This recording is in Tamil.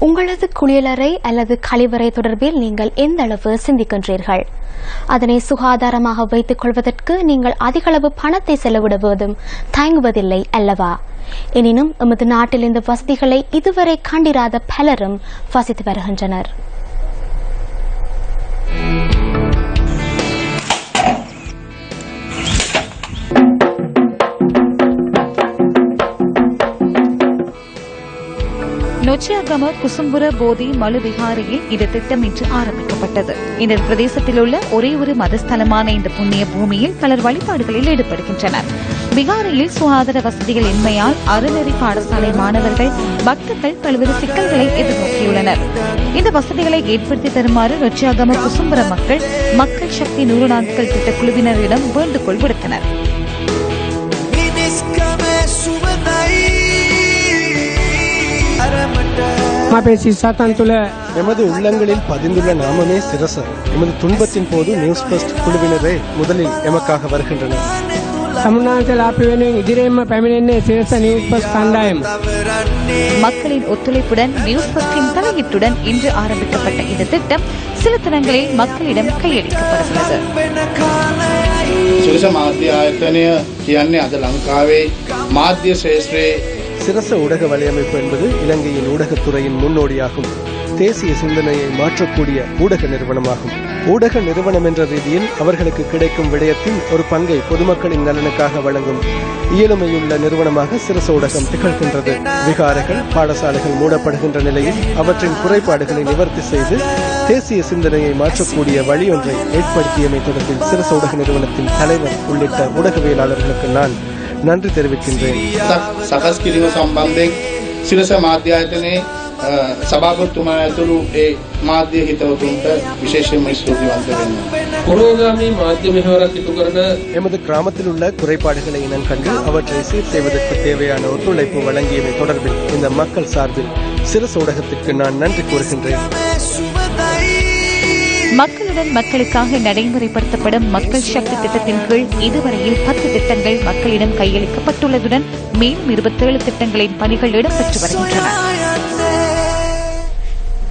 உங்களது குளியலறை அல்லது கழிவறை தொடர்பில் நீங்கள் எந்த அளவு சிந்திக்கின்றீர்கள்? அதனை சுகாதாரமாக வைத்துக் கொள்வதற்கு நீங்கள் அதிகளவு பணத்தை செலவிடுவதும் தயங்குவதில்லை அல்லவா? எனினும் எமது நாட்டில் இந்த வசதிகளை இதுவரை கண்டிராத பலரும் வசித்து வருகின்றனர். நொச்சியாகம குசும்புர போதி மலுவிகாரியில் இந்த திட்டம் இன்று ஆரம்பிக்கப்பட்டது. இந்த பிரதேசத்தில் உள்ள ஒரே ஒரு மதஸ்தலமான இந்த புண்ணிய பூமியில் பலர் வழிபாடுகளில் ஈடுபடுகின்றனர். விகாரையில் சுகாதார வசதிகள் இன்மையால் அறநெறி பாடசாலை மாணவர்கள் பக்தர்கள் பல்வேறு சிக்கல்களை எதிர்நோக்கியுள்ளனர். இந்த வசதிகளை ஏற்படுத்தி தருமாறு நொச்சியாகம குசும்புர மக்கள் மக்கள் சக்தி நூறு நாட்கள் திட்ட குழுவினரிடம் வேண்டுகோள் விடுத்தனர். අරමට අපේ සිස්සතන් තුළ எமது உள்ளங்களில் பதிந்துள்ள நாமமே சிரச எமது துன்பத்தின் போது நியூஸ் பஸ்ட் குழுவினரே முதலில் எமக்காக வருகின்றனர் සමුනාන්සල අපි වෙනුවෙන් ඉදිරියෙන්ම පැමිණෙන්නේ සිරස නිවස්පස් කණ්ඩායම. දවරන්නේ மக்களின் ஒத்துழைப்புடன் நியூஸ் பஸ்டின் தலையீட்டுடன் இன்று ஆரம்பிக்கப்பட்ட இந்த திட்டம் சில தினங்களில் மக்களிடம் கையளிக்கப்படவுள்ளது වෙන කාලයයි සිරස මාධ්‍ය ආයතනය කියන්නේ අද ලංකාවේ මාධ්‍ය ශේෂත්‍රයේ சிரச ஊடக வலையமைப்பு என்பது இலங்கையின் ஊடகத்துறையின் முன்னோடியாகும். தேசிய சிந்தனையை மாற்றக்கூடிய ஊடக நிறுவனமாகும். ஊடக நிறுவனம் என்ற ரீதியில் அவர்களுக்கு கிடைக்கும் விடயத்தின் ஒரு பங்கை பொதுமக்களின் நலனுக்காக வழங்கும் இயலுமையுள்ள நிறுவனமாக சிரச ஊடகம் திகழ்கின்றது. விகாரைகள் பாடசாலைகள் மூடப்படுகின்ற நிலையில் அவற்றின் குறைபாடுகளை நிவர்த்தி செய்து தேசிய சிந்தனையை மாற்றக்கூடிய வழியொன்றை ஏற்படுத்தியமை தொடர்பில் சிரச ஊடக நிறுவனத்தின் தலைவர் உள்ளிட்ட ஊடகவியலாளர்களுக்கு நான் நன்றி தெரிவிக்கின்றேன் සක්- සකස් කිරීම සම්බන්ධයෙන් සිරස මාධ්‍ය ආයතනයේ අ, සභාපතිතුමා ඇතුළු ඒ මාධ්‍ය හිතවතුන්ට විශේෂයෙන්ම ස්තුතිවන්ත වෙන්න. පුරෝගාමී මාධ්‍ය මෙහවරක් ඉටු කරන எமது கிராமத்தில் உள்ள குறைபாடுகளை இனம் கண்டு அவற்றை சீர் செய்வதற்கு தேவையான ஒத்துழைப்பு வழங்கியமை தொடர்பில் இந்த மக்கள் சார்பில் சிறு ஊடகத்திற்கு நான் நன்றி கூறுகின்றேன் සුවදයි மக்களுடன் மக்களுக்காக நடைமுறைப்படுத்தப்படும் மக்கள் சக்தி திட்டத்தின் கீழ் இதுவரையில் பத்து திட்டங்கள் மக்களிடம் கையளிக்கப்பட்டுள்ளதுடன் மேலும் இருபத்தேழு திட்டங்களின் பணிகள் இடம்பெற்று வருகின்றன.